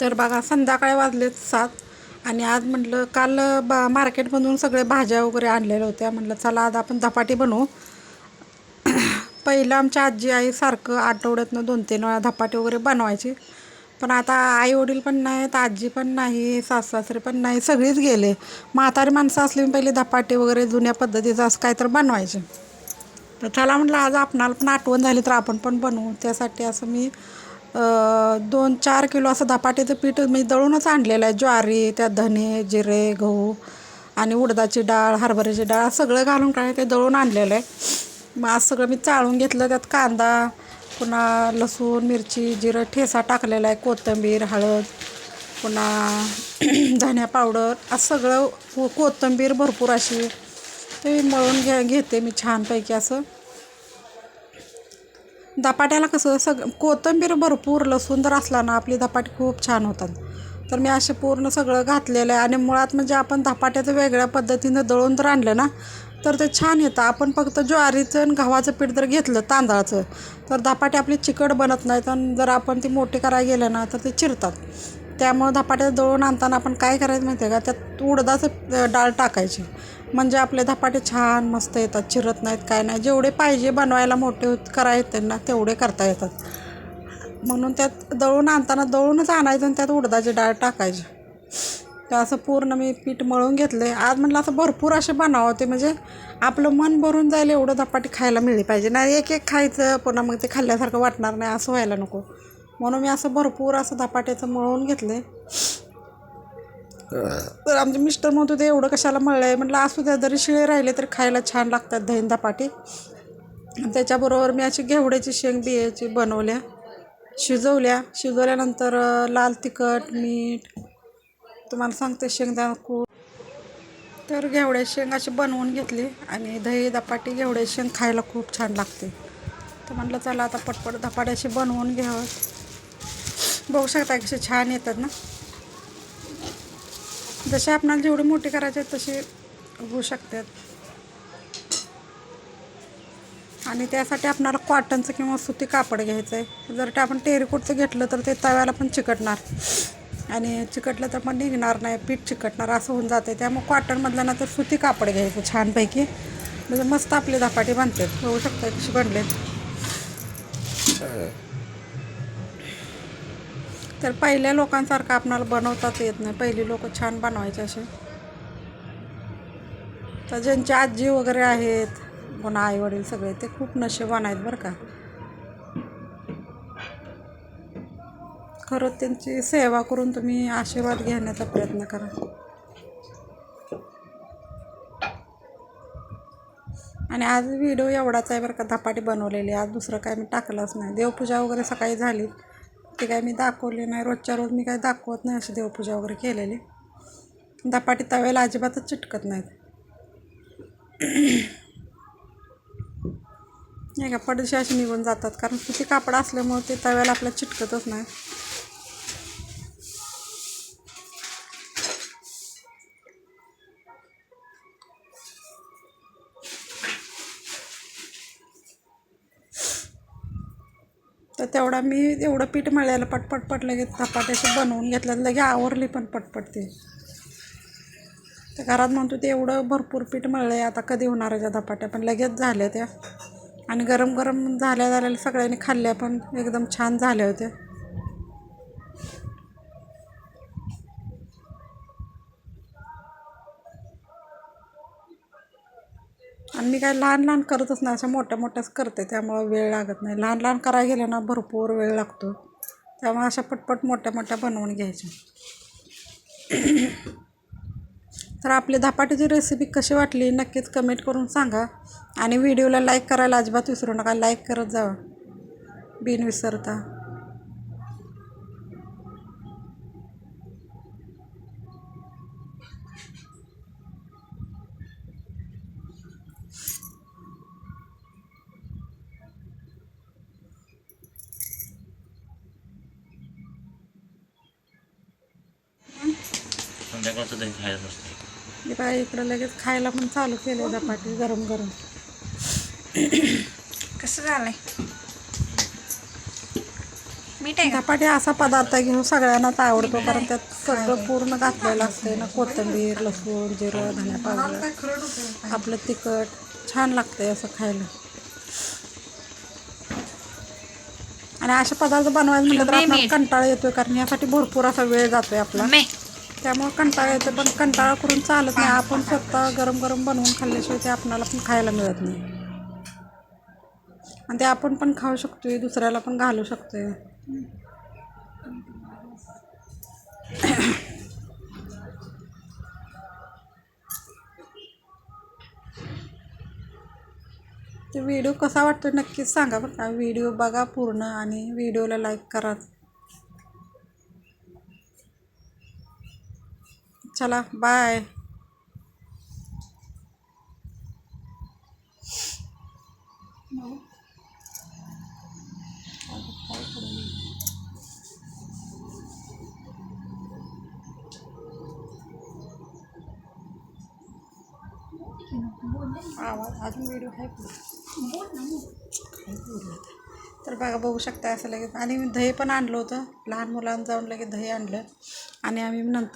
तर बघा संध्याकाळी वाजलेत सात. आणि आज म्हटलं काल बा मार्केटमधून सगळे भाज्या वगैरे आणलेल्या होत्या. म्हटलं चला आज आपण धपाटी बनवू. पहिलं आमच्या आजी आई सारखं आठवड्यातनं दोन तीन वेळा धपाटी वगैरे बनवायची. पण आता आई वडील पण नाहीत आजी पण नाही सास सासरे पण नाही सगळीच गेले. म्हातारी माणसं असली पहिले धपाटे वगैरे जुन्या पद्धतीचं असं काहीतरी बनवायचे. तर चला म्हटलं आज आपणाला पण आठवण झाली तर आपण पण बनवू. त्यासाठी असं मी दोन चार किलो असं धपाट्याचं पीठ मी दळूनच आणलेलं आहे. ज्वारी त्यात धने जिरे गहू आणि उडदाची डाळ हरभऱ्याची डाळ सगळं घालून काय ते दळून आणलेलं आहे. मग आज सगळं मी चाळून घेतलं. त्यात कांदा पुन्हा लसूण मिरची जिरं ठेसा टाकलेला आहे. कोथिंबीर हळद पुन्हा धन्या पावडर असं सगळं कोथिंबीर भरपूर अशी ते मळून घे घेते मी छानपैकी असं. धपाट्याला कसं सग कोथिंबीर भरपूर लसूण जर असला ना आपली धपाटी खूप छान होतात. तर मी असे पूर्ण सगळं घातलेलं आहे आणि मुळात म्हणजे आपण धपाट्याचं वेगळ्या पद्धतीनं दळून जर आणलं ना तर ते छान येतं. आपण फक्त ज्वारीचं आणि गव्हाचं पीठ जर घेतलं तांदळाचं तर धपाटे आपली चिकट बनत नाहीत आणि जर आपण ती मोठी करायला गेलं ना तर ते चिरतात. त्यामुळं धपाट्यात दळून आणताना आपण काय करायचं माहिती आहे का? त्यात उडदाचं डाळ टाकायची. म्हणजे आपले धपाटे छान मस्त येतात चिरत नाहीत काय नाही. जेवढे पाहिजे बनवायला मोठे होत येते ना तेवढे करता येतात. म्हणून त्यात दळून आणताना दळूनच आणायचं आणि त्यात उडदाची डाळ टाकायची. तर असं पूर्ण मी पीठ मळून घेतले आज म्हटलं असं भरपूर असे बनावं ते म्हणजे आपलं मन भरून जाईल एवढं धपाटी खायला मिळली पाहिजे. नाही एक एक खायचं पुन्हा मग ते खाल्ल्यासारखं वाटणार नाही. असं व्हायला नको. म्हणून मी असं भरपूर असं धपाट्याचं मळून घेतलं आहे तर आमचे मिस्टर म्हणत होते एवढं कशाला मळलं आहे म्हटलं असू द्या जरी शिळे राहिले तर खायला छान लागतात दहीन धपाटे. त्याच्याबरोबर मी अशी घेवड्याची शेंग बियाची बनवल्या शिजवल्या. शिजवल्यानंतर लाल तिखट मीठ तुम्हाला सांगते शेंगदाणा कूट तर घेवड्या शेंग अशी बनवून घेतली आणि दही धपाटी घेवड्या शेंग खायला खूप छान लागते. तर म्हटलं चला आता पटपट धपाटे अशी बनवून घ्यावं. बघू शकता कसे छान येतात ना. जसे आपणाला जेवढे मोठे करायचे आहेत तसे होऊ शकतात आणि त्यासाठी आपणाला कॉटनचं किंवा सुती कापड घ्यायचं आहे जर ते आपण टेरिकोटचं घेतलं तर ते तव्याला पण चिकटणार. आणि चिकटलं तर पण निघणार नाही पीठ चिकटणार असं होऊन जाते त्यामुळे कॉटनमधलं ना तर सुती कापड घ्यायचं छानपैकी. म्हणजे मस्त आपले धपाटे बांधतात होऊ शकतात कसे बनलेत. तर पहिल्या लोकांसारखं आपणाला बनवताच येत नाही. पहिली लोक छान बनवायचे असे. तर ज्यांची आजी वगैरे आहेत पुन्हा आईवडील सगळे ते खूप नशेबान आहेत बरं का. खरंच त्यांची सेवा करून तुम्ही आशीर्वाद घेण्याचा प्रयत्न करा. आणि आज व्हिडिओ एवढाच आहे बरं का धपाटी बनवलेली. आज दुसरं काय मी टाकलंच नाही. देवपूजा वगैरे सकाळी झाली. ते काय मी दाखवली नाही. रोजच्या रोज मी काय दाखवत नाही अशी देवपूजा वगैरे केलेली. धपाटी तव्याला अजिबातच चिटकत नाहीत. नाही का पडशी अशी निघून जातात. कारण किती कापड असल्यामुळे ते तव्याला आपल्या चिटकतच नाही. तर तेवढा मी एवढं पीठ मळायला पटपट पट लगेच धपाट्याशी बनवून घेतलं लगे आवरली पण पटपट ते. तर घरात म्हणतो ते एवढं भरपूर पीठ मळलं आहे आता कधी होणार आहे त्या धपाट्या? पण लगेच झाल्या त्या. आणि गरम गरम झाल्या झाल्या सगळ्यांनी खाल्ल्या पण एकदम छान झाल्या होत्या. आणि मी काय लहान लहान करतच नाही अशा मोठ्या मोठ्याच करते त्यामुळं वेळ लागत नाही. लहान लहान करायला गेलं ना भरपूर वेळ लागतो. त्यामुळे अशा पटपट मोठ्या मोठ्या बनवून घ्यायच्या. तर आपली धपाटीची रेसिपी कशी वाटली नक्कीच कमेंट करून सांगा. आणि व्हिडिओला लाईक करायला अजिबात विसरू नका लाईक करत जावा. बिन विसरता. संध्याकाळचं दही खायचं नसतं काय इकडं लगेच खायला पण चालू केले धपाटे गरम गरम. कसं झालंय? मीठ आहे धपाटे असा पदार्थ घेऊन सगळ्यांनाच आवडतो कारण त्यात सगळं पूर्ण घातलेलं असते ना कोथिंबीर लसूण जिरं धण्या पावडर. आपलं तिखट छान लागतंय असं खायला. आणि असे पदार्थ बनवायला म्हटलं तर आपल्याला. कंटाळा येतोय कारण यासाठी भरपूर असा वेळ जातोय आपला. त्यामुळं कंटाळा येतो पण कंटाळा करून चालत नाही. आपण स्वतः गरम गरम बनवून खाल्ल्याशिवाय ते आपणाला पण खायला मिळत नाही. आणि ते आपण पण खाऊ शकतो आहे दुसऱ्याला पण घालू शकतो ते व्हिडिओ कसा वाटतो नक्कीच सांगा बरं का. व्हिडिओ बघा पूर्ण आणि व्हिडिओला लाईक करा. चला बाय आवाज अजून व्हिडिओ आहे तर बघा बघू शकता असं लगेच. आणि मी दही पण आणलं होतं. लहान मुलांना जाऊन लगेच दही आणलं. आणि आम्ही नंतर